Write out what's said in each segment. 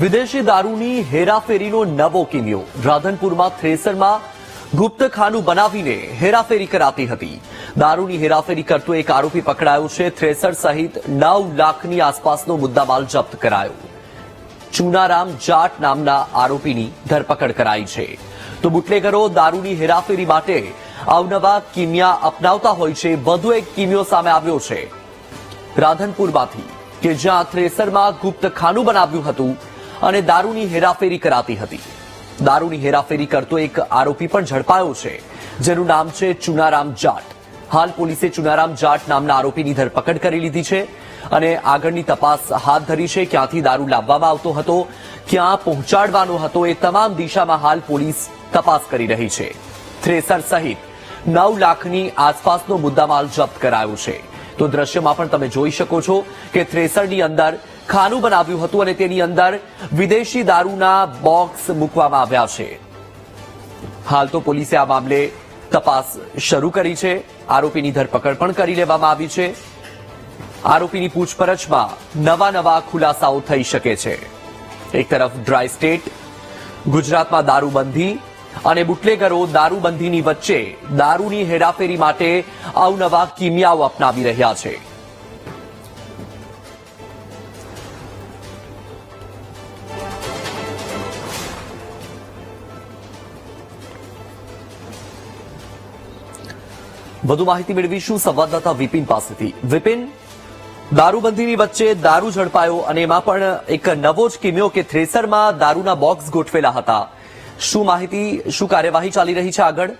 વિદેશી દારૂની હેરાફેરીનો નવો કિમિયો. રાધનપુરમાં થ્રેસરમાં ગુપ્તખાનું બનાવીને હેરાફેરી કરાતી હતી. દારૂની હેરાફેરી કરતો એક આરોપી પકડાયો છે. થ્રેસર સહિત નવ લાખની આસપાસનો મુદ્દામાલ જપ્ત કરાયો. ચુનારામ જાટ નામના આરોપીની ધરપકડ કરાઈ છે. તો બુટલેગરો દારૂની હેરાફેરી માટે અવનવા કિમિયા અપનાવતા હોય છે. વધુ એક કિમિયો સામે આવ્યો છે. રાધનપુરમાંથી કે જ્યાં થ્રેસરમાં ગુપ્ત ખાનું બનાવ્યું હતું અને દારૂની હેરાફેરી કરાતી હતી. દારૂની હેરાફેરી કરતો એક આરોપી પણ ઝડપાયો છે, જેનું નામ છે ચુનારામ જાટ. હાલ પોલીસે ચુનારામ જાટ નામના આરોપીની ધરપકડ કરી લીધી છે અને આગળની તપાસ હાથ ધરી છે ક્યાંથી દારૂ લાવવામાં આવતો હતો, ક્યાં પહોંચાડવાનો હતો એ તમામ દિશામાં હાલ પોલીસ તપાસ કરી રહી છે. થ્રેસર સહિત નવ લાખની આસપાસનો મુદ્દામાલ જપ્ત કરાયો છે. તો દ્રશ્યમાં પણ તમે જોઈ શકો છો કે થ્રેસરની અંદર ખાનું બનાવ્યું હતું અને તેની અંદર વિદેશી દારૂના બોક્સ મૂકવામાં આવ્યા છે. હાલ તો પોલીસે આ મામલે તપાસ શરૂ કરી છે. આરોપીની ધરપકડ પણ કરી લેવામાં આવી છે. આરોપીની પૂછપરછમાં નવા નવા ખુલાસાઓ થઈ શકે છે. એક તરફ ડ્રાય સ્ટેટ, ગુજરાતમાં દારૂબંધી અને બુટલેગરો દારૂબંધીની વચ્ચે દારૂની હેરાફેરી માટે અવનવા કિમિયાઓ અપનાવી રહ્યા છે. વધુ માહિતી મેળવીશું સંવાદદાતા વિપિન પાસેથી. વિપિન, દારૂબંધીની વચ્ચે દારૂ ઝડપાયો અને એમાં પણ એક નવો જ કિમ્યો કે થ્રેસરમાં દારૂના બોક્સ ગોઠવેલા હતા. શું માહિતી, શું કાર્યવાહી ચાલી રહી છે આગળ?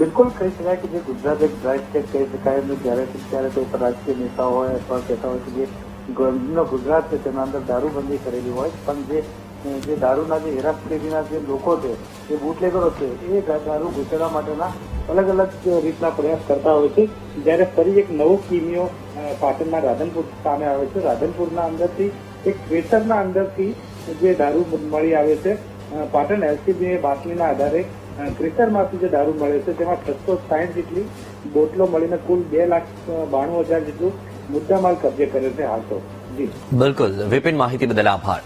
બિલકુલ કહી શકાય કે જે ગુજરાત એક ડ્રાઈવ સ્ટેટ કહી શકાય અને જ્યારે ત્યારે કોઈ પણ રાજકીય નેતા હોય અથવા કહેતા હોય કે જે ગુજરાત છે તેના અંદર દારૂબંધી કરેલી હોય, પણ જે જે દારૂના જે હેરાફેરીના જે લોકો છે, જે બુટલેગરો છે, એ દારૂ ઘૂસેડવા માટેના અલગ અલગ રીતના પ્રયાસ કરતા હોય છે. જ્યારે ફરી એક નવો કિમિયો પાટણના રાધનપુર સામે આવે છે. રાધનપુરના અંદરથી એક થ્રેસરના અંદરથી જે દારૂ મળી આવે છે. પાટણ એલસીબી બાતમીના આધારે ક્રેશરમાંથી જે દારૂ મળે છે, તેમાં છસો સાઠ જેટલી બોટલો મળીને કુલ બે લાખ બાણું હજાર જેટલું મુદ્દામાલ કબજે કર્યો છે હાલ તો. જી. બિલકુલ. વિપિન માહિતી બદલ આભાર.